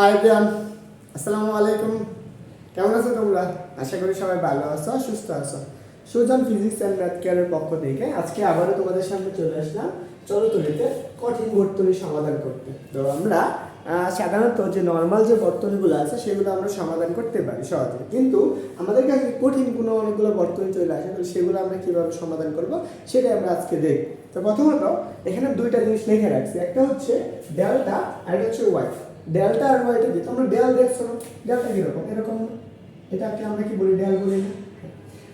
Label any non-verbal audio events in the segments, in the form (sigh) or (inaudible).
High Brian আসসালামু আলাইকুম কেমন আছো তোমরা? আশা করি সবাই ভালো আছো, সুস্থ আছো। সুজন ফিজিক্স অ্যান্ড ম্যাথ কেয়ারের পক্ষ থেকে আজকে আবারও তোমাদের সামনে চলে আসলাম চলতলিতে কঠিন বর্তনী সমাধান করতে। তো আমরা সাধারণত যে নর্মাল যে বর্তনীগুলো আছে, সেগুলো আমরা সমাধান করতে পারি সহজে। কিন্তু আমাদের কাছে কঠিন কোনো অনেকগুলো বর্তনী চলে আসে তো সেগুলো আমরা কীভাবে সমাধান করব সেটাই আমরা আজকে দেখব। তো প্রথমত, এখানে দুইটা জিনিস লিখে রাখছি। একটা হচ্ছে ডেল্টা আর একটা হচ্ছে ওয়াই ডেল্টা আর ওয়াইটা দিই তোমরা ডেল দেখছ ডেলটা কীরকম? এরকম এটাকে আমরা কি বলি? ডেল বলি না?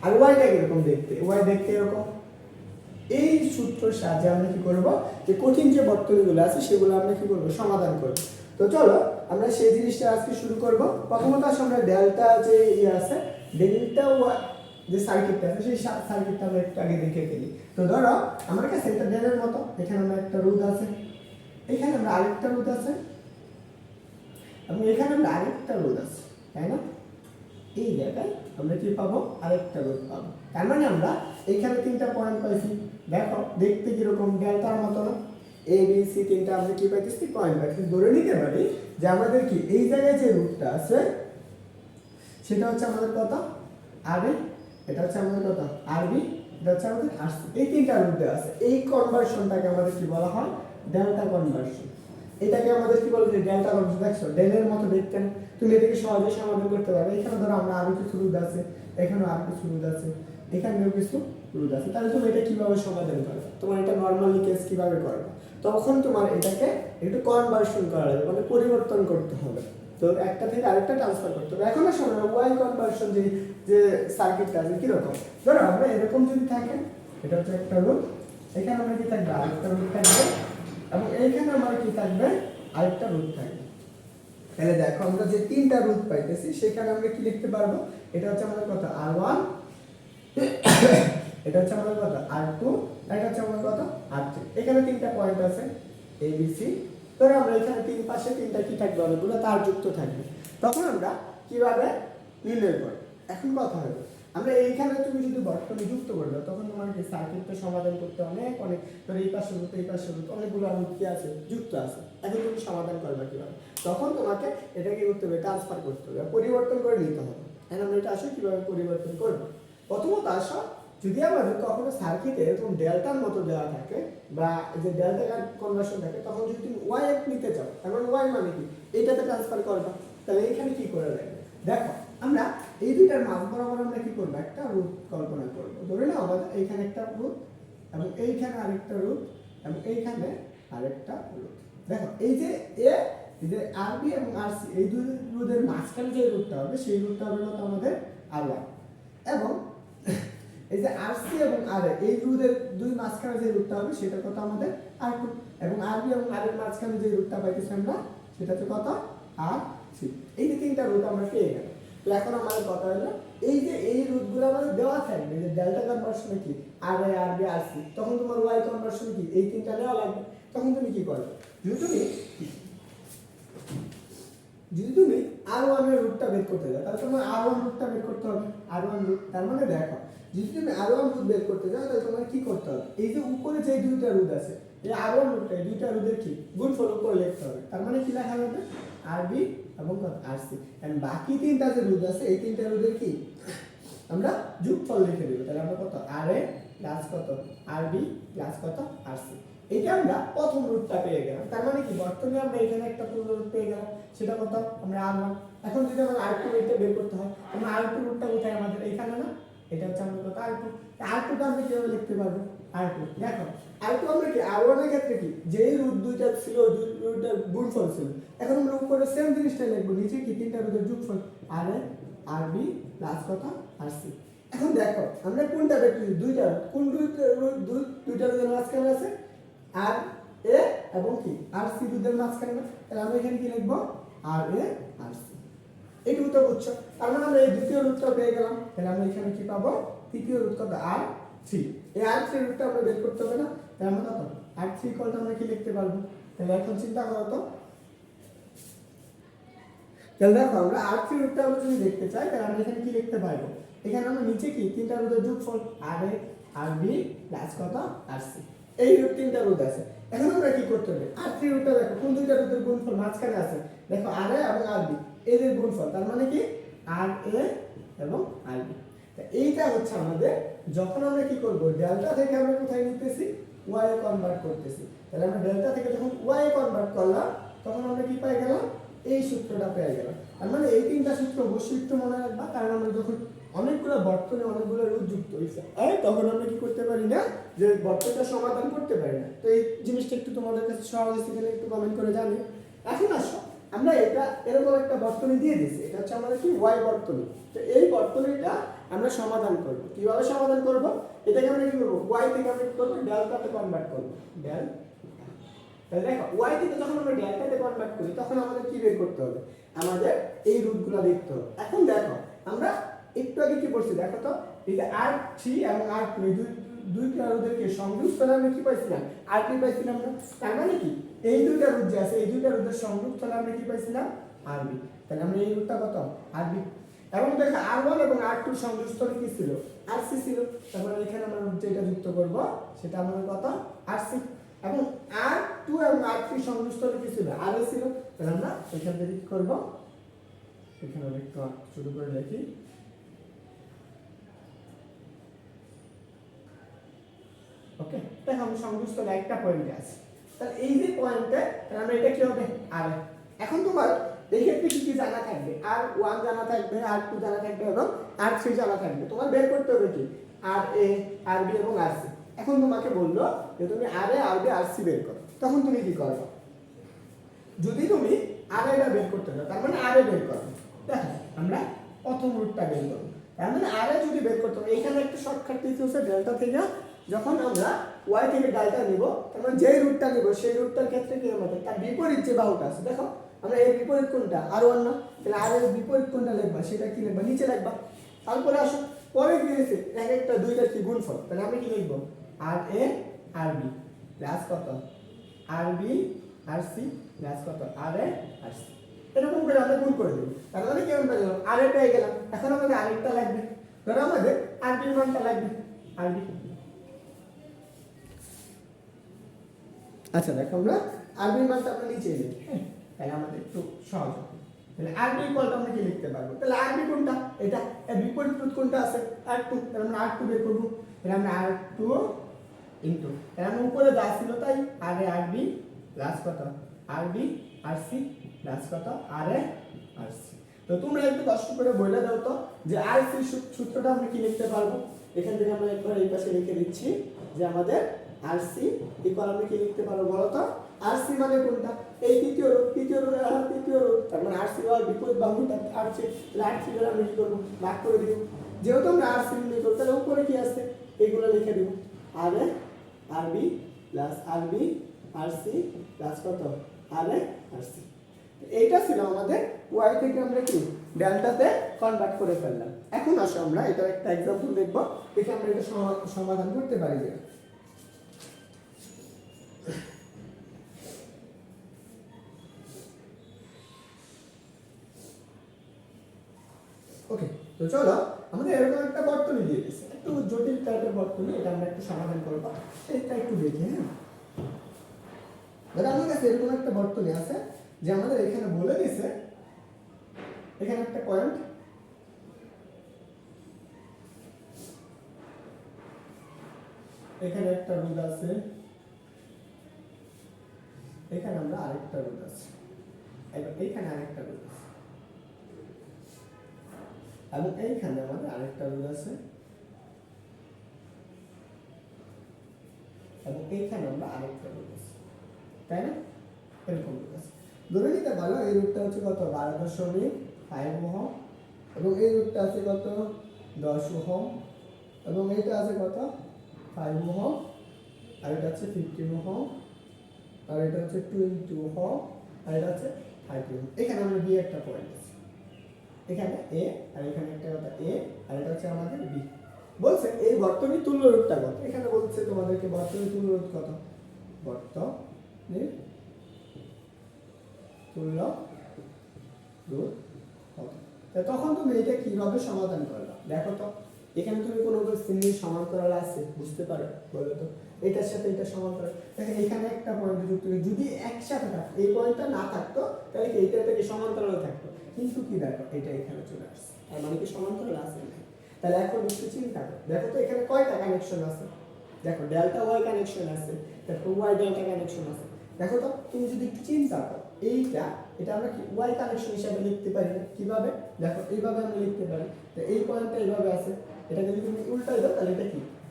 আর ওয়াইটা কীরকম দেখতে? ওয়াই দেখতে এরকম? এই সূত্রের সাহায্যে আমরা কি করব? যে কঠিন যে বর্তনীগুলো আছে, সেগুলো আমরা কি করব? সমাধান করব। তো চলো, আমরা সেই জিনিসটা আজকে শুরু করব। প্রথমত আসলে আমরা ডেল্টা যে ইয়ে আছে, ডেল্টা ওয়াই যে সার্কিটটা আছে, সেই সার্কিটটা আমরা একটু আগে দেখে ফেলি। তো ধরো, আমার কাছে একটা ডেলের মতো, এখানে আমরা একটা রোদ আছে। এখানে আমরা আরেকটা রোদ আছে। এবং এখানে আমরা আরেকটা রোধ আছে, তাই না? এই জায়গায় আমরা কি পাবো? আরেকটা রোধ পাবো। তার মানে আমরা এখানে তিনটা পয়েন্ট পাইছি। দেখো, দেখতে কীরকম ডেল্টার মতো এ বি সি তিনটা আমরা কি পাইতেছি? পয়েন্ট পাইছি ধরে নিতে পারি যে আমাদের কি এই জায়গায় যে রুটটা আছে, সেটা হচ্ছে আমাদের কত? আরবি এটা হচ্ছে আমাদের কত? আরবি এটা হচ্ছে আমাদের আরসি এই তিনটা রুট দেওয়া আছে। এই কনভার্সনটাকে আমাদের কি বলা হয়? ডেল্টা কনভার্সন এটাকে আমাদের কি বলে ডেল্টা দেখছ? ডেলের মতো দেখতে তুমি এটাকে সহজে সমাধান করতে পারবে। এখানে ধরো আমরা আরও কিছু রুট আছে, এখানেও আরও কিছু রুট আছে, এখানেও কিছু রুট আছে। তাহলে তুমি এটা কীভাবে সমাধান করবে? তোমার এটা নর্মালি কেস কীভাবে করবে? তখন তোমার এটাকে একটু কনভার্সন করা যাবে মানে পরিবর্তন করতে হবে। তো একটা থেকে আরেকটা ট্রান্সফার করতে হবে। এখন আসলে ওয়াই কনভার্সন যে যে সার্কিটটা আছে, কীরকম? ধরো আমরা এরকম যদি থাকে, এটা হচ্ছে একটা রুট এখানে আমরা কি থাকবে? আরেকটা রুট থাকবে। এবং এইখানে আমার কি থাকবে? আরেকটা রুট থাকবে। তাহলে দেখো, আমরা যে তিনটা রুট পাইতেছি, সেখানে আমরা কি লিখতে পারব? এটা হচ্ছে আমাদের কথা আর ওয়ান এটা হচ্ছে আমাদের কথা আর টু এটা হচ্ছে আমাদের কথা আর থ্রি এখানে তিনটা পয়েন্ট আছে এ বি সি ধরো আমরা এখানে তিন পাশে তিনটা কি থাকবে? অনেকগুলো তার যুক্ত থাকবে। তখন আমরা কীভাবে নির্ণয় করব? এখন কথা হবে আমরা এইখানে তুমি যদি বর্তমানে যুক্ত করবে তখন তোমার কি সার্কিটটা সমাধান করতে অনেক অনেক, ধরো এই পাশে রুট এই পাশে রুট অনেকগুলো রুট কি আছে? যুক্ত আছে। এখন তুমি সমাধান করবে কীভাবে? তখন তোমাকে এটা কি করতে হবে ট্রান্সফার করতে হবে, পরিবর্তন করে নিতে হবে। এখন আমরা এটা আসলে কীভাবে পরিবর্তন করব? প্রথমত আসা, যদি আমাদের কখনো সার্কিটে এরকম ডেল্টার মতো দেওয়া থাকে, বা যে ডেল্টা কনভার্সন থাকে, তখন যদি তুমি ওয়াই এফ নিতে চাও এখন ওয়াই মানে কি? এইটাতে ট্রান্সফার করবা। তাহলে এইখানে কি করে লাগবে? দেখো, আমরা এই দুইটার মাঝ বরাবর আমরা কি করব? একটা রুট কল্পনা করব। ধরে নাও আমাদের এইখানে একটা রুট এবং এইখানে আরেকটা রুট এবং এইখানে আরেকটা রুট। দেখো, এই যে এ, এই যে আরবি এবং আরসি এই দুই রুটের মাঝখানে যে রুটটা হবে, সেই রুটটা হবে কত আমাদের আর ওয়ান। এবং এই যে আর সি এবং আর এই রুটের দুই মাঝখানে যে রুটটা হবে, সেটা কত আমাদের? R two. এবং আরবি এবং আর এর মাঝখানে যে রুটটা পাইতেছি আমরা সেটা হচ্ছে কত? R C. এই যে তিনটা রুট আমরা পেয়ে গেলাম। তো এখন আমাদের কথা হলো, এই যে এই রুটগুলো আমাদের দেওয়া থাকবে, যে ডেল্টা কনভার্সনে কি? আর A R B R C তখন তোমার ওয়াই কনভার্সনে কি? এই তিনটা নেওয়া লাগবে। তখন তুমি কি করবে? যদি তুমি যদি তুমি আর ওয়ানের রুটটা বের করতে যাও, তাহলে তোমার আর ওয়ান রুটটা বের করতে হবে। আর ওয়ান রুট তার মানে দেখো, যদি তুমি আর ওয়ান রুট বের করতে যাও, তাহলে তোমার কি করতে হবে? এই যে উপরে যে দুইটা রুট আছে, এই আর ওয়ান রুটটা দুইটা রুটের কি? গুণফল করে লিখতে হবে। তার মানে কি লেখা হবে আর বি এবং আর সি এন্ড বাকি তিনটা যে রুট আছে, এই তিনটা রুটের কি? আমরা যোগফল লিখে দেবো, তাহলে আমরা কত? আর এ প্লাস কত? আর বি প্লাস কত? R C. এটা আমরা প্রথম রুটটা পেয়ে গেলাম। তার মানে কি? বর্তমানে আমরা এখানে একটা পূর্ণ রুট পেয়ে গেলাম। সেটা কত? আমরা আর এখন যদি আমরা আর টু রুটটা বের করতে হয় আমরা আর টু রুটটা কোথায়? আমাদের এখানে না? এটা হচ্ছে আমাদের কত আর টু। আর টুটা আমরা কীভাবে লিখতে পারব? আর টু দেখো। আর টু আমরা কি? আর ওয়ানের ক্ষেত্রে কি? যেই দুইটা ছিল গুণফল ছিল। এখন আমরা উপরে সেম জিনিসটা লিখব। নিচে কি? তিনটা রুটের যোগফল। আর আর বি প্লাস কত? R C. এখন দেখো, আমরা কোনটা দেখতেছি দুইটা, কোন দুইটা দুই, দুইটা রুটের মাঝখানে আছে? আর এ এবং কি? আর সি দুধের মাঝখানে তাহলে আমরা এখানে কি লিখব? আর এ, আর এইটুকু তো বুঝছ। মানে আমরা এই দ্বিতীয় রুটটা পেয়ে গেলাম। তাহলে আমরা এখানে কি পাবো? তৃতীয় রুট আর থ্রি এই আর থ্রি রুটটা আমরা বের করতে হবে না তাহলে আমরা কত? আর থ্রি কলটা আমরা কি লিখতে পারব? তাহলে এখন চিন্তা করো তো। তাহলে দেখো, আমরা আর থ্রি রুটটা আমরা যদি দেখতে চাই, তাহলে আমরা এখানে কি লিখতে পারব? এখানে আমরা নিচে কি? তিনটা রুটের যোগফল আর এ, আর বি প্লাস কত? R C. এই রুট তিনটা রুট আছে। এখন আমরা কি করতে হবে? আর থ্রি রুটটা দেখো, কোন দুইটা রুটের গুণফল মাঝখানে আছে? দেখো, আর এ এবং আর বি। এদের গুণফল, তার মানে কি? আর এ এবং আর বি। এইটা হচ্ছে আমাদের যখন আমরা কি করব ডেল্টা থেকে আমরা কোথায় নিতেছি? ওয়াই এ কনভার্ট করতেছি। তাহলে আমরা ডেল্টা থেকে যখন ওয়াই এ কনভার্ট করলাম, তখন আমরা কি পাই গেলাম? এই সূত্রটা পেয়ে গেলাম। তার মানে এই তিনটা সূত্র অবশ্যই একটু মনে রাখবা, কারণ আমরা যখন অনেকগুলো বর্তনে অনেকগুলো রুট যুক্ত হয়েছে এই তখন আমরা কি করতে পারি না? যে বর্তনটা সমাধান করতে পারি না। তো এই জিনিসটা একটু তোমাদের কাছে সহজ সেখানে একটু কমেন্ট করে জানি। এখন আসো, আমরা এটা এরকম একটা বর্তনী দিয়ে দিয়েছি। এটা হচ্ছে আমাদের কি? ওয়াই বর্তনী। তো এই বর্তনীটা আমরা সমাধান করব। কীভাবে সমাধান করব? এটাকে আমরা কি করব? ওয়াই থেকে আমরা কি করব ডেল্টাতে কনভার্ট করব। ডেল তাহলে দেখো ওয়াই থেকে যখন আমরা ডেল্টাতে কনভার্ট করি, তখন আমাদের কি বের করতে হবে? আমাদের এই রুটগুলো দেখতে হবে। এখন দেখো, আমরা একটু আগে কি পড়ছি দেখো তো যে আর থ্রি এবং আর টু দুই দুইটা রুটকে সংযুক্ত? করে আমরা কি পাইছিলাম? আর কি পাইছিলাম না। তার মানে কি? এই দুইটা রুট যে আছে, এই দুইটা রুটের সংযুক্ত হলে আমরা কি পাইছিলাম? আরবি তাহলে আমরা এই রুটটা কত? আরবি এবং দেখো আর ওয়ান এবং আর টু সংযুক্ত হলে কি ছিল? আর সি ছিল। তারপরে এখানে আমরা যেটা যুক্ত করব, সেটা আমাদের কত? আর সি এবং আর টু এবং আর থ্রি সংযুক্ত হলে কি ছিল? আর এ ছিল। তাহলে আমরা এখান থেকে কি করব? এখানে একটু শুরু করে লিখি ওকে দেখো আমি সংযুক্ত একটা পয়েন্টে আছে। তাহলে এই যে পয়েন্টে তাহলে আমরা এটা কি হবে? আর এখন তোমার এই ক্ষেত্রে কি কি জানা থাকবে। আর ওয়ান জানা থাকবে, আর টু জানা থাকবে, এবং আর থ্রি জানা থাকবে। তোমার বের করতে হবে কি? আর এ আর বি এবং আর সি এখন তোমাকে বলল যে তুমি আর A R B R C বের করো। তখন তুমি কি করবে যদি তুমি আর এটা বের করতে চাও তার মানে আর এ বের করো। দেখো, আমরা প্রথম রুটটা বের করব তার মানে আর এ যদি বের করতে এখানে একটা শর্টকাট দিতে হচ্ছে ডেল্টা থেকে। যখন আমরা ওয়াই থেকে ডেল্টা নিব, তার মানে যেই রুটটা নিব, সেই রুটটার ক্ষেত্রে কি আমাদের তার বিপরীত যে বাহুটা আছে। দেখো আমরা এর বিপরীত কোনটা? আর ওয়ান না? তাহলে আর এর বিপরীত কোনটা লিখবা? সেটা কি লিখবা? নিচে লিখবা। তারপরে আসো। পরে কি হয়েছে? এক একটা, দুইটা কি গুণফল? তাহলে আমি কি লিখব? আর এ, আর বি। প্লাস কত? R B, R C. Plus কত? R A, R C. এরকম করে আমরা গুণ করে দেবো। তার মানে কেমন পেয়ে গেলাম আর এ পেয়ে গেলাম। এখন আমাদের আরেকটা লাগবে। ধরো, আমাদের আর বির মানটা লাগবে। আর বি আচ্ছা দেখো আমরা আরবি মানটা আমরা নিচে হ্যাঁ তাহলে আমাদের একটু সহজ হবে। তাহলে আরবি কলটা আমরা কি লিখতে পারব? তাহলে আরবি কোনটা? এটা বিপরীত কোনটা আছে? আর টু তাহলে আমরা আর টু বের করব। তাহলে আমরা আর টু ইন্টু তাহলে আমরা উপরে যা ছিল তাই, আর এ, আর বি প্লাস কত? R B, R C plus কত? R A, R C. তো তোমরা একটু কষ্ট করে বলে দাও তো, যে আর সি সূত্রটা আমরা কি লিখতে পারব? এখান থেকে আমরা একবার এই পাশে লিখে দিচ্ছি যে আমাদের আর সি ইকুয়াল আমরা কি লিখতে পারব বলো তো? আর সি মানে কোনটা? এই তৃতীয় রোগ তৃতীয় রূপ আর তৃতীয় রোগ তার মানে আর সি হওয়ার বিপরীত সি আর সি করে আমরা কি করব? ভাগ করে দিব। যেহেতু আমরা আর সি নিয়ে করব, তাহলে উপরে কি আছে? এইগুলো লিখে দিব। R A R B plus R B R C plus কত? আর এ আর সি এইটা ছিল আমাদের ওয়াই থেকে আমরা কি ডেল্টাতে কনভার্ট করে ফেললাম। এখন আসো আমরা এটা একটা এক্সাম্পল দেখব। দেখে আমরা এটা সমা- সমাধান করতে পারি কিনা ওকে তো চলো, আমাদের এরকম একটা বর্তনী দিয়ে দিচ্ছে একটু জটিল টাইপের বর্তনী, এটা আমরা একটু সমাধান করব। এটা একটু দেখি হ্যাঁ? দাদা আমার কাছে এরকম একটা বর্তনী আছে, যে আমাদের এখানে বলে দিছে, এখানে একটা পয়েন্ট এখানে একটা রোদ আছে, এখানে আমরা আরেকটা রোদ আছে। এইখানে আরেকটা রোদ আছে। এবং এইখানে আমাদের আরেকটা রোদ আছে। এবং এইখানে আমরা আরেকটা রোদ আছে। তাই না? এরকম রোদ আছে। ধরে নিতে পারো, এই রুটটা হচ্ছে কত? বারো দশমিক ফাইভ ওহম। এবং এই রুটটা আছে কত? দশ ওহম। এবং এইটা আছে কত? Five ohm. আর এটা হচ্ছে ফিফটিন ওহম। আর এটা হচ্ছে টোয়েন্টি ওহম। আর এটা হচ্ছে থার্টি ওহম। এখানে আমরা বি একটা পয়েন্ট আছে। এখানে এ আর এখানে একটা কথা এ আর এটা হচ্ছে আমাদের বি বলছে, এই বর্তনী তুল্য রূপটা কত? এখানে বলছে তোমাদেরকে বর্তনী তুল্য রূপ কত? বর্তনীর তুল্য রূপ কত তখন তুমি এটা কীভাবে সমাধান করবে দেখো তো, এখানে তুমি কোনো শ্রেণির সমান্তরাল আছে, বুঝতে পারো? বলো তো। এটার সাথে এটা সমান্তরাল। দেখেন, এখানে একটা পয়েন্ট যুক্ত করে যদি একসাথে থাকতো এই পয়েন্টটা না থাকতো, তাহলে কি এটা থেকে সমান্তরাল থাকতো? কিন্তু কি দেখো, এটা এখানে চলে আসছে। তার মানে কি সমান্তরাল আছে তাহলে এখন একটু চিন্তা করো। দেখো তো এখানে কয়টা কানেকশন আছে? দেখো ডেল্টা ওয়াই কানেকশন আছে দেখো ওয়াই ডেল্টা কানেকশন আছে। দেখো তো, তুমি যদি একটু চিন্তা করো, এইটা, এটা আমরা কি ওয়াই কানেকশন হিসাবে লিখতে পারি কীভাবে? দেখো, এইভাবে আমরা লিখতে পারি। তো এই পয়েন্টটা এইভাবে আছে। এটাকে যদি তুমি উল্টাই দাও, তাহলে এটা কি? এটা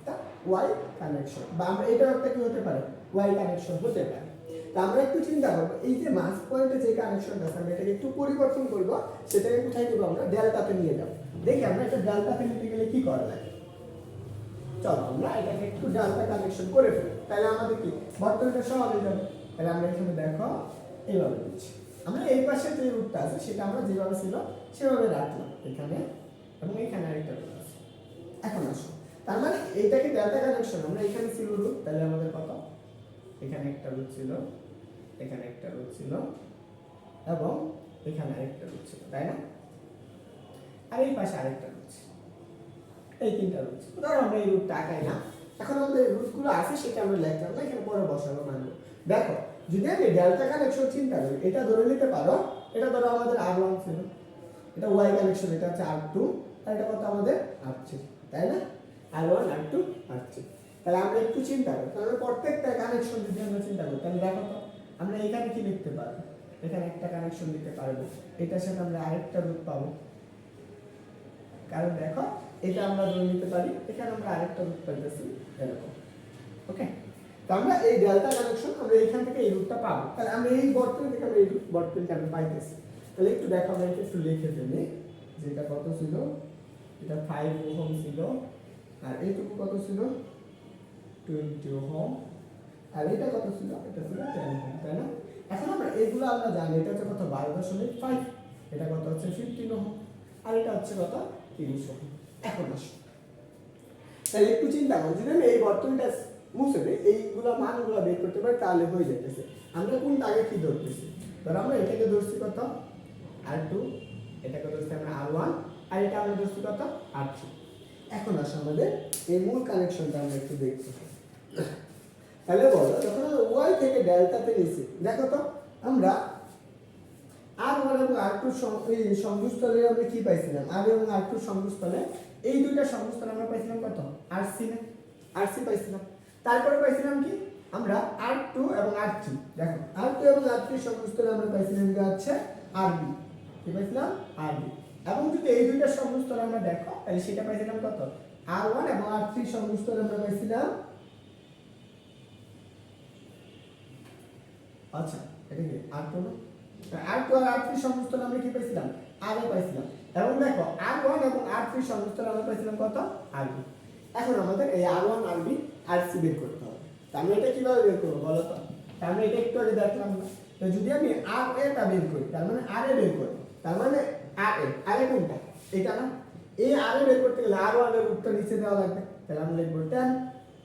ওয়াই কানেকশন বা আমরা এটাও একটা কি হতে পারে? ওয়াই কানেকশন হতে পারে। তা আমরা একটু চিন্তা করব, এই যে মাস পয়েন্টে যে কানেকশনটা আছে, আমরা এটাকে একটু পরিবর্তন করব, সেটাকে কোথায় দেবো আমরা? ডেল্টাতে নিয়ে যাব। দেখি আমরা এটা ডেল্টাতে নিতে গেলে কি করা লাগে চলো, আমরা এটাকে একটু ডেল্টা কানেকশন করে ফেলি। তাহলে আমাদের কি? বর্তমানটা সহজ হয়ে যাবে। তাহলে আমরা এখানে দেখো, এইভাবে দিচ্ছি। আমরা এই পাশে যে রুটটা আছে, সেটা আমরা যেভাবে ছিল, সেভাবে রাখলাম এখানে এবং এখানে আরেকটা রুট আছে। এখন আসো। তার মানে এইটাকে ডেল্টা কানেকশন আমরা এখানে ছিল রুট তাহলে আমাদের কত? এখানে একটা রুট ছিল, এখানে একটা রুট ছিল, এবং এখানে আরেকটা রুট ছিল, তাই না? আর এই পাশে আরেকটা রুট এই তিনটা রুট ছিল। ধরো আমরা এই রুটটা আঁকাই না এখন আমাদের রুটগুলো আছে, সেটা আমরা লিখলাম না, এখানে পরে বসাবো, মানবো। দেখো, যদি আমি ডেল্টা কানেকশন চিন্তা করি, এটা ধরে নিতে পারো, এটা ধরো আমাদের আর ওয়ান ছিল। এটা ওয়াই কানেকশন এটা হচ্ছে আর টু আর এটা কত আমাদের? আর থ্রি তাই না? R one R two? R three তাহলে আমরা একটু চিন্তা করি। তাহলে প্রত্যেকটা কানেকশন যদি আমরা চিন্তা করি, তাহলে দেখো তো, আমরা এখানে কি লিখতে পারব? এখানে একটা কানেকশন দিতে পারব। এটার সাথে আমরা আরেকটা রুট পাবো। কারণ দেখো, এটা আমরা ধরে নিতে পারি, এখানে আমরা আরেকটা রুট পাইতেছি এরকম। ওকে তো আমরা এই ডেল্টা কানেকশন আমরা এখান থেকে এই রুটটা পাবো। তাহলে আমরা এই বর্তমান থেকে আমরা এই বর্তমানটা আমরা পাইতেছি। তাহলে একটু দেখো, আমরা একটু লিখে ফেলি। যেটা কত ছিল? এটা ফাইভ ওহম ছিল। আর এইটুকু কত ছিল? Twenty home. আর এটা কত ছিল? এটা ছিল টেন ওহম তাই না? এখন আমরা এগুলো আমরা জানি, এটা হচ্ছে কত? বারো দশমিক ফাইভ এটা কত হচ্ছে? ফিফটিন ওহম আর এটা হচ্ছে কত? তিরিশ ওহম এখন আসো। তাহলে একটু চিন্তা করো, যদি আমি এই বর্তমানটা মুছে দিই, এইগুলো মানগুলো বের করতে পারি, তাহলে হয়ে যেতেছে আমরা কোনটা আগে কি ধরতেছি? ধরো আমরা এটাকে ধরছি কত? আর টু এটাকে ধরছি আমরা আর ওয়ান আর এটা আমরা ধরছি কত? আর থ্রি এখন আসো আমাদের এই মূল কানেকশনটা আমরা একটু দেখতে তাহলে বলো, যখন ওয়াই থেকে ডেল্টাতে নিছি দেখো তো, আমরা আর ওয়ান এবং আর টু সংযোগস্থলে আমরা কি পাইছিলাম? আর এবং আর টু সংযোগস্থলে এই দুইটা সংযোগস্থলে আমরা পাইছিলাম কত? আর সি না? আর সি পাইছিলাম। তারপরে পাইছিলাম কি? আমরা আর টু এবং আর থ্রি দেখো আর টু এবং আর থ্রি সংযোগস্থলে আমরা পাইছিলাম কি হচ্ছে? আর বি কি পাইছিলাম? আর বি এবং যদি এই দুইটা সংযোগস্থলে আমরা দেখো, তাহলে সেটা পাইছিলাম কত? আর ওয়ান এবং আর থ্রি সংযোগস্থলে আমরা পাইছিলাম। আচ্ছা এটা কি আর টু আর টু আর আর থ্রি সংযুক্তলে আমরা কি পাইছিলাম? আর পাইছিলাম। এবং দেখো আর ওয়ান এবং আর থ্রি সংযুক্তলে আমরা পাইছিলাম কত? আর বি এখন আমাদের এই R one R B R C বের করতে হবে। তা আমরা এটা কীভাবে বের করব বলো তো? আমরা এটা একটু আগে দেখলাম না। যদি আমি আর এটা বের করি, তার মানে আর এ বের করি তার মানে আর এ আর এ কোনটা? এটা এই আর এ বের করতে গেলে আর নিচে দেওয়া লাগবে। তাহলে আমরা লিখব টেন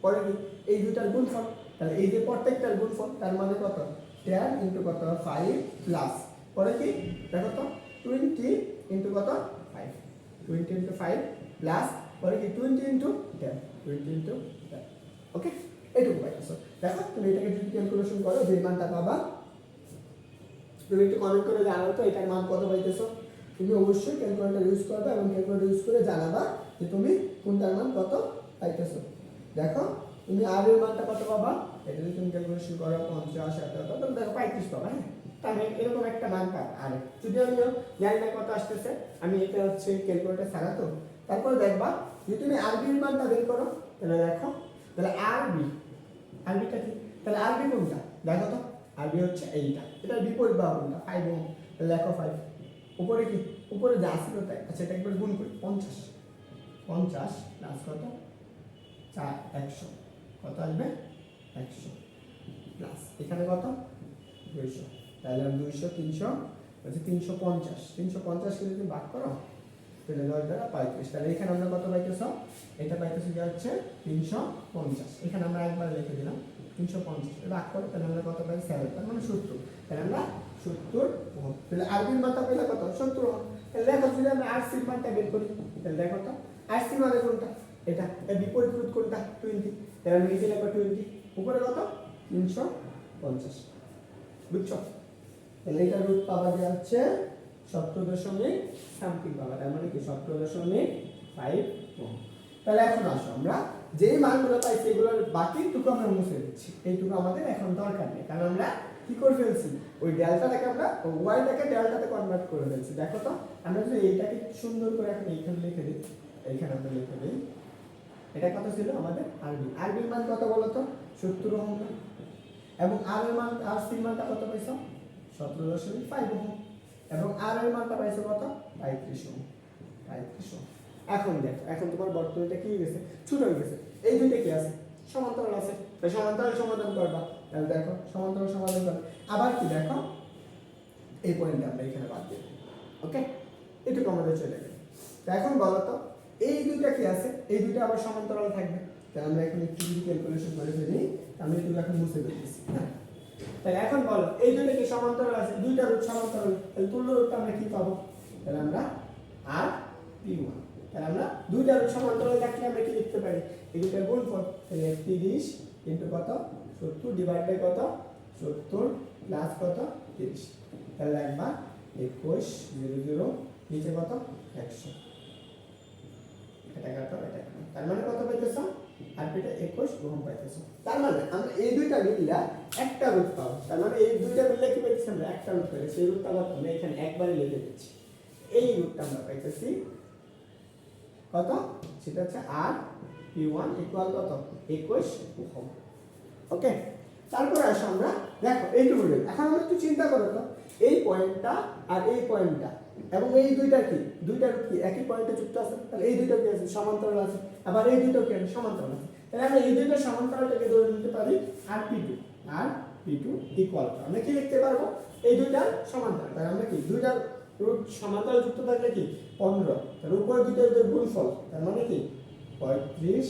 পরে কি? এই দুটার গুণফল। তাহলে এই যে প্রত্যেকটার গুণফল, তার মানে কত? টেন ইন্টু কত? ফাইভ প্লাস পরে কি? দেখো তো টোয়েন্টি ইন্টু কত? Five twenty into five plus পরে কি? Twenty into ten twenty into ten okay এইটুকু পাইছো। দেখো, তুমি এটাকে যদি ক্যালকুলেশন করো, যে মানটা পাবা, তুমি একটু কমেন্ট করে জানাও তো, এটার মান কত পাইতেছো? তুমি অবশ্যই ক্যালকুলেটর ইউজ করবে এবং ক্যালকুলেটর ইউজ করে জানাবা যে তুমি কোনটার মান কত পাইতেছো। দেখো, তুমি আর এর মানটা কত পাবা? এটা যদি তুমি ক্যালকুলেশন করো, পঞ্চাশ এত তাহলে দেখো পঁয়ত্রিশ পাবা হ্যাঁ? তাহলে এরকম একটা মান পাবা। আর যদি আমি জানি না কত আসতেছে, আমি এটা হচ্ছে ক্যালকুলেটর ছাড়া তো। তারপর দেখবা, যদি তুমি আরবির মানটা বের করো, তাহলে দেখো, তাহলে আরবি আরবিটা কি? তাহলে আরবি কোনটা? দেখো তো আরবি হচ্ছে এইটা। এটার বিপরীত বা কোনটা ফাইভ ওম তাহলে দেখো ফাইভ উপরে কি? উপরে যা ছিল তাই আচ্ছা এটা একবার গুণ করি। পঞ্চাশ। পঞ্চাশ প্লাস কত? চার, একশো। কত আসবে? একশো। প্লাস এখানে কত? দুইশো। তাহলে দুইশো, তিনশো হচ্ছে তিনশো পঞ্চাশ। তিনশো পঞ্চাশকে যদি ভাগ করো, তাহলে দশ দ্বারা পঁয়ত্রিশ। তাহলে এখানে আমরা কত পাইতেছ? এটা পাইতেছি যে হচ্ছে? তিনশো পঞ্চাশ। এখানে আমরা একবার লিখে দিলাম তিনশো পঞ্চাশ। ভাগ করো, তাহলে আমরা কত পাই? সেভেন। তার মানে সত্তর। তাহলে আমরা সত্তর ওহম। তাহলে আরবির মানটা পেলে কত? সত্তর ওহম। তাহলে দেখো যদি আমরা আর সির বের করি, তাহলে দেখো তো। আর সি মানে কোনটা? এটা। এর বিপরীত রুট কোনটা? টোয়েন্টি তাহলে আমি নিচে লিখব টোয়েন্টি উপরে কত? তিনশো পঞ্চাশ। বুঝছ? তাহলে এটা রুট পাওয়া যায় হচ্ছে সতেরো দশমিক সামথিং পাওয়া। তার মানে কি? সতেরো দশমিক ফাইভ তাহলে এখন আসো আমরা। যে মানগুলো পাই, সেগুলোর বাকিটুকু আমরা মুছে দিচ্ছি। এইটুকু আমাদের এখন দরকার নেই। কারণ আমরা কি করে ফেলছি? ওই ডেল্টাটাকে আমরা ওয়াইটাকে ডেল্টাতে কনভার্ট করে ফেলছি। দেখো তো, আমরা যদি এইটাকে সুন্দর করে এখন এইখানে লিখে দিই, এইখানে আমরা লিখে দিই, এটা কত ছিল আমাদের? আরবি আরবির মান কত বলো তো? সত্তর ওহম? এবং আর এর মান আর সির মানটা কত পাইছো? সতেরো দশমিক ফাইভ ওহম। এবং আর এর মানটা পাইছো কত? পঁয়ত্রিশ ওহম। পঁয়ত্রিশ ওহম। এখন দেখো, এখন তোমার বর্তমানটা কি হয়ে গেছে? ছোট হয়ে গেছে। এই দুইটা কি আছে? সমান্তরাল আছে। তাই সমান্তরাল সমাধান করবা। তাহলে দেখো, সমান্তরাল সমাধান করবে আবার কি দেখো? এই পয়েন্টটা আমরা এখানে বাদ দেব ওকে এটুকু আমাদের চলে গেল। তো এখন বলো তো, এই দুইটা কি আছে? এই দুইটা আবার সমান্তরাল থাকবে। তাহলে আমরা এখন একটু যদি ক্যালকুলেশন করে ফেলি আমি এগুলো এখন ফেলতেছি হ্যাঁ তাহলে এখন বলো, এই দুইটা কি সমান্তরাল আছে? দুইটা রুট সমান্তরাল, তাহলে তুল্য রুটটা আমরা কি পাবো? তাহলে আমরা আর পি ওয়ান তাহলে আমরা দুইটা রুট সমান্তরাল থাকলে আমরা কি লিখতে পারি? এই দুইটার গুণফল, তাহলে তিরিশ ইন্টু কত? সত্তর ডিভাইড বাই কত? সত্তর প্লাস কত? তিরিশ। তাহলে একবার একুশ জিরো নিচে কত? একশো। এটা কাটো, এটা তার মানে কত পাইতেছ? আর এটা একুশ গ্রহণ পাইতেছ। তার মানে আমরা এই দুইটা মিললা একটা রুট পাবো। তার মানে এই দুইটা মিললে কি পাইতেছি আমরা? একটা রুট পাই সেই আবার আমরা এখানে একবারই লিখে দিচ্ছি। এই রুটটা আমরা পাইতেছি কত? সেটা হচ্ছে আর পি ওয়ান ইকুয়াল কত? একুশ ওহম। ওকে তারপরে আসো আমরা, দেখো, এইটুকু। এখন আমরা একটু চিন্তা করো তো। এই পয়েন্টটা আর এই পয়েন্টটা এবং এই দুইটা কি? দুইটা কি? একই পয়েন্টে যুক্ত আছে? তাহলে এই দুইটা কি আছে? সমান্তরাল আছে। আবার এই দুটো কি আছে? সমান্তরাল আছে। তাহলে আমরা এই দুইটা সমান্তরালটাকে ধরে নিতে পারি R P two R P two equal আমরা কি লিখতে পারব? এই দুইটা সমান্তরাল। তাহলে আমরা কি? দুইটার রুট সমান্তরাল যুক্ত থাকলে কি? পনেরো। তার উপরে দুইটা গুণফল। তার মানে কি? পঁয়ত্রিশ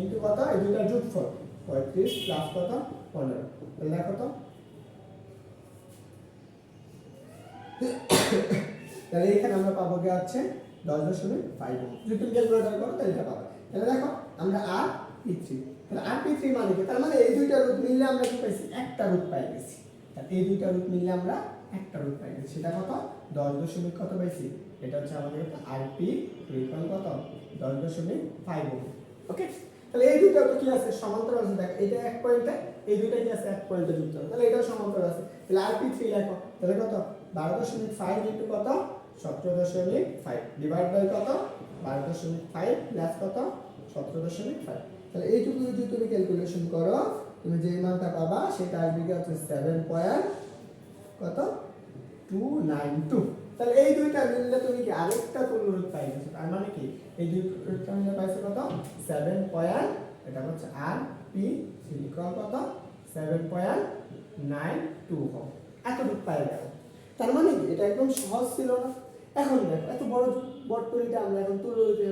ইন্টু কত? এই দুইটার যোগফল। পঁয়ত্রিশ প্লাস কত? পনেরো। তাহলে দেখো তাহলে এখানে আমরা পাবো কি আছে দশ দশমিক ফাইভ যদি তুমি ক্যালকুলেটার করো, তাহলে এটা পাবে। তাহলে দেখো, আমরা আর পি থ্রি তাহলে আর পি থ্রি মানে কি? তার মানে এই দুইটা রুট মিললে আমরা কি পাইছি? একটা রুট পাই গেছি। তাহলে এই দুইটা রুট মিললে আমরা একটা রুট পাই গেছি। সেটা কত? দশ দশমিক কত পাইছি? এটা হচ্ছে আমাদের আর পি কত? দশ দশমিক ফাইভ ওকে তাহলে এই দুটো তো কি আছে? সমান্তরাল আছে। দেখ এটা এক পয়েন্টে এই দুইটা কি আছে? এক পয়েন্টে যুক্ত তাহলে এটাও সমান্তরাল আছে। তাহলে আর পি থ্রি লেখো? তাহলে কত? বারো দশমিক ফাইভ ইন্টু কত? সতেরো দশমিক ফাইভ ডিভাইড বাই কত? বারো দশমিক ফাইভ প্লাস কত? সতেরো দশমিক ফাইভ তাহলে এইটুকু যদি তুমি ক্যালকুলেশন করো, তুমি যে মানটা পাবা, সেটা আসবে কি হচ্ছে সেভেন পয়েন্ট কত? টু নাইন টু তাহলে এই দুইটা মিললে তুমি কি আরেকটা তুল্যরূপ পাই গেছো? তার মানে কি? এই দুইটা মিলে পাইছো কত? সেভেন পয়েন্ট এটা হচ্ছে আর পি ইকুয়াল কত? সেভেন পয়েন্ট নাইন টু হবে এতটুকু পাই গেল। তার মানে কি? এটা একদম সহজ ছিল না। এখন দেখো, এত বড় বর্তনীটা আমরা এখন তুলে দিতে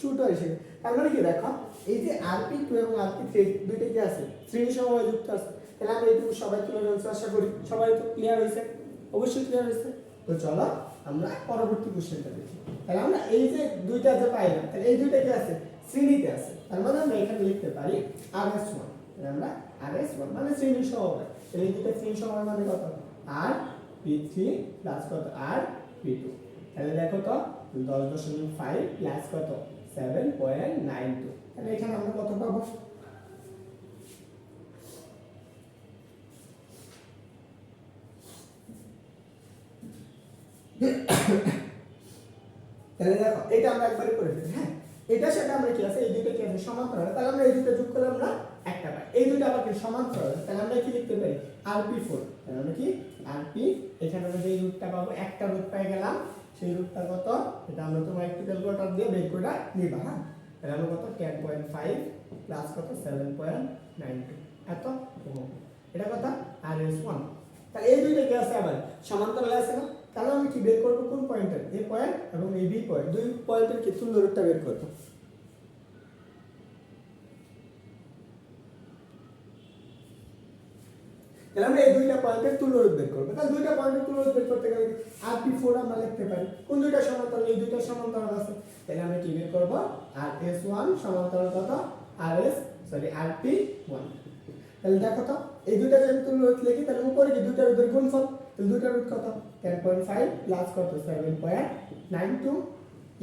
ছোট এসে। তার মানে কি? দেখো, এই যে আরপি টু এবং আরপি থ্রি, দুইটা কি আছে? শ্রেণি সময় যুক্ত আছে। তাহলে আমরা এইটুকু সবাই তুলে ধরছি আশা করি। সবাই তো ক্লিয়ার হয়েছে? অবশ্যই ক্লিয়ার হয়েছে। তো চলো আমরা পরবর্তী কোশ্চেনটা দেখি। তাহলে আমরা এই যে দুইটা যে পাইলাম, তাহলে এই দুইটা কি আছে? শ্রেণীতে আছে। তার মানে আমরা এখানে লিখতে পারি আর এস ওয়ান তাহলে আমরা আর এস ওয়ান মানে শ্রেণি সমবায় তাহলে এই দুইটা শ্রেণি সমবায় মানে কত? আর পি থ্রি প্লাস কত? আর পি টু তাহলে দেখো তো, দশ দশমিক ফাইভ প্লাস কত? সেভেন পয়েন্ট নাইন টু তাহলে এখানে আমরা কত পাবো? (coughs) তাহলে দেখো, এটা আমরা একবারে করে ফেলি হ্যাঁ? এটা সেটা আমরা কি আছে? এই দুটো কি আছে? সমান্তরাল। তাহলে আমরা এই দুটো যোগ করলে আমরা একটা পাই এই দুটো আবার কি? সমান্তরাল। তাহলে আমরা কি লিখতে পারি? আরপি ফোর তাহলে আমরা কি? আরপি এখানে আমরা যে রুটটা পাবো, একটা রুট পাই গেলাম। সেই রুটটা কত? এটা আমরা তোমার একটু ক্যালকুলেটর দিয়ে বের করে নিবা হ্যাঁ? তাহলে আমরা কত? টেন পয়েন্ট ফাইভ প্লাস কত? সেভেন পয়েন্ট নাইন টু এত? এটা কত? আর এস ওয়ান তাহলে এই দুইটা কি আছে আবার? সমান্তরাল আছে না? তাহলে আমি কি বের করব? কোন পয়েন্টের এ পয়েন্ট এবং এই বি পয়েন্ট। দুই পয়েন্টের কি তুল্য বের করব? তাহলে আমরা এই দুইটা পয়েন্টের তুল্য বের করব। তাহলে দুইটা পয়েন্টের তুল্য বের করতে গেলে আর পি ফোর আমরা লিখতে পারি। কোন দুইটা সমান্তরাল? এই দুইটা সমান্তরাল আছে। তাহলে আমরা কি বের করব? আর এস ওয়ান সমান্তরাল কত? R S, sorry, R P one. তাহলে দেখো তো, এই দুইটা যদি রুট লিখি, তাহলে উপরে কি দুইটা রুটের গুণফল? তাহলে দুইটা রুট কত? টেন পয়েন্ট ফাইভ প্লাস কত? Seven point nine two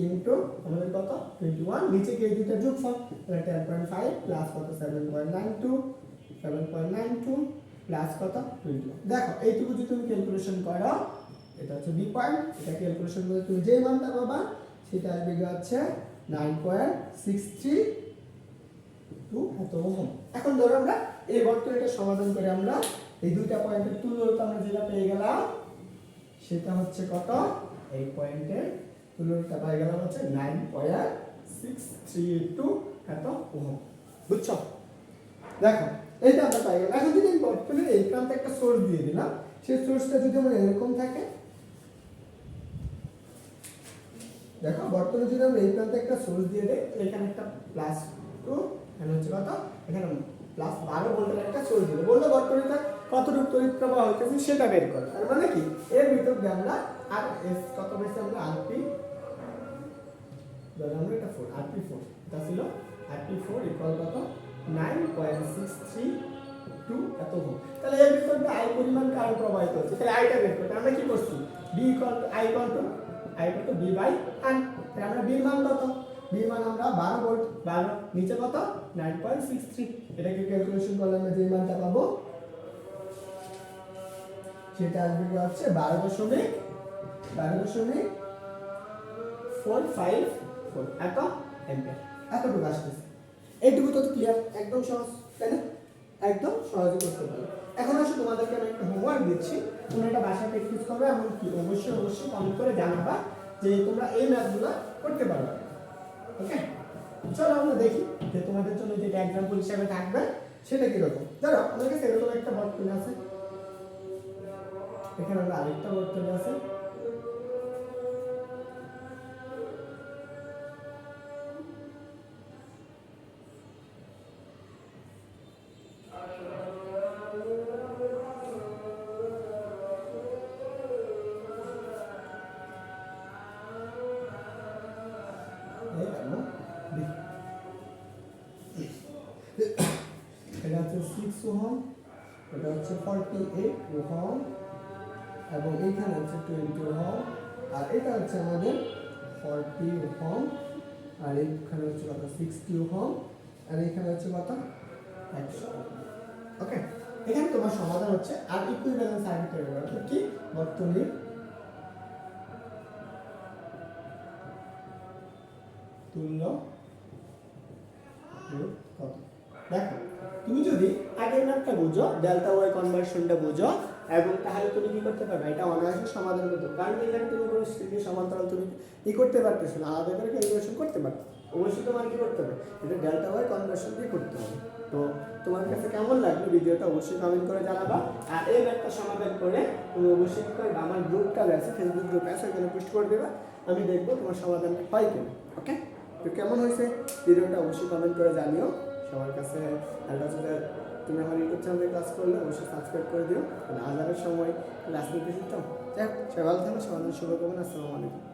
into আমাদের কত? টোয়েন্টি ওয়ান নিচে গিয়ে দুইটা যোগফল তাহলে টেন পয়েন্ট ফাইভ প্লাস কত? Seven point nine two seven point nine two plus কত? টোয়েন্টি ওয়ান দেখো, এইটুকু যদি তুমি ক্যালকুলেশন করো, এটা হচ্ছে বি পয়েন্ট এটা ক্যালকুলেশন করে তুমি যেই মানটা পাবা, সেটা আসবে হচ্ছে nine point six three two এত এখন ধরো আমরা এই বর্তনীটা সমাধান করে আমরা এই দুইটা পয়েন্টের তুল্যতা আমরা যেটা পেয়ে গেলাম, সেটা হচ্ছে কত? এই পয়েন্টের তুল্যতা পেয়ে গেলাম হচ্ছে nine point six three two এত ওহম। বুঝছ? দেখো এইটা আমরা পাই গেলাম। এখন যদি বর্তমানে এই প্রান্তে একটা সোর্স দিয়ে দিলাম, সেই সোর্সটা যদি আমার এরকম থাকে, দেখো বর্তমানে যদি আমরা এই প্রান্তে একটা সোর্স দিয়ে তাহলে এখানে একটা প্লাস টু এখানে হচ্ছে কত? এখানে প্লাস বারো ভোল্টের একটা সোর্স দিলে। বলল বর্তমানে কতটুকু তড়িৎ প্রবাহ হইতেছে সেটা বের করে তার মানে কি? এর ভিতর দিয়ে আমরা আর এস, কত বেশি আমরা? আর পি ধরো আমরা এটা ফোর আর পি ফোর এটা ছিল আর পি ফোর ইকুয়াল কত? Nine point six three two এত ভোল্ট তাহলে এর ভিতর দিয়ে আই পরিমাণ কারেন্ট প্রবাহিত হচ্ছে, তাহলে আইটা বের করতে আমরা কি করছি? B equal I equal to I equal to B by I তাহলে আমরা বির মান কত? বির মান আমরা বারো ভোল্ট বারো, নিচে কত? নাইন পয়েন্ট সিক্স থ্রি এটাকে ক্যালকুলেশন করলে আমরা যে মানটা পাবো? সেটা আসবে হচ্ছে? বারো দশমিক বারো দশমিক ফোর ফাইভ ফোর এত অ্যাম্পিয়ার এতটুকু আসতেছে। এইটুকু তো ক্লিয়ার একদম সহজ, তাই না? একদম সহজে করতে পারো। এখন আসলে তোমাদেরকে আমি একটা হোমওয়ার্ক দিচ্ছি। তোমরা এটা বাসায় প্র্যাকটিস করবে এবং কি অবশ্যই অবশ্যই কমেন্ট করে জানাবা যে তোমরা এই ম্যাথগুলো করতে পারবে ওকে চলো আমরা দেখি যে তোমাদের জন্য যেটা এক্সাম্পল হিসাবে থাকবে, সেটা কীরকম? ধরো আমাদের কাছে এরকম একটা বর্তনী আছে। এখানে আমরা আরেকটা আছে এই দেখো, দেখি। এটা হচ্ছে সিক্স ওহম এটা হচ্ছে ফর্টি এইট ওহম এবং এইখানে হচ্ছে টোয়েন্টি ওহম আর এটা হচ্ছে আমাদের ফর্টি ওহম আর এইখানে হচ্ছে কত সিক্সটি ওহম আর এইখানে হচ্ছে কত একশো। ওকে এখানে তোমার সমাধান হচ্ছে আর ইকুইভ্যালেন্স সার্কিটের অর্থাৎ কি? বর্তনীর তুল্য কত? দেখো, তুমি যদি আগের ম্যাপটা বুঝো ডেল্টা ওয়াই কনভার্সনটা বুঝো এবং তাহলে তুমি কি করতে পারবে? এটা অনায়াসে সমাধান করতে কারণ এখানে তুমি কোনো স্থিতি সমান্তরাল তুমি ই করতে পারতেছো না। আলাদা করে ক্যালকুলেশন করতে পারবে অবশ্যই তোমার কি করতে হবে? এটা ডেল্টা ওয়াই কনভার্সন দিয়ে করতে হবে। তো তোমার কাছে কেমন লাগল ভিডিওটা অবশ্যই কমেন্ট করে জানাবা। আর এই ম্যাপটা সমাধান করে তুমি অবশ্যই করবে? আমার গ্রুপটা আছে ফেসবুক গ্রুপ আছে, ওখানে পোস্ট করে দেবা। আমি দেখব তোমার সমাধানটা হয় কিনা। ওকে তো কেমন হয়েছে? ভিডিওটা অবশ্যই কমেন্ট করে জানিও। সবার কাছে তুমি আমার ইউটিউব চ্যানেলে ক্লাস করলে অবশ্যই সাবস্ক্রাইব করে দিও। আজানের সময় ক্লাস নিতে শিখতাম। যাক সবাই ভালো থাকবে সবাই শুভকামনা, আসসালামু আলাইকুম।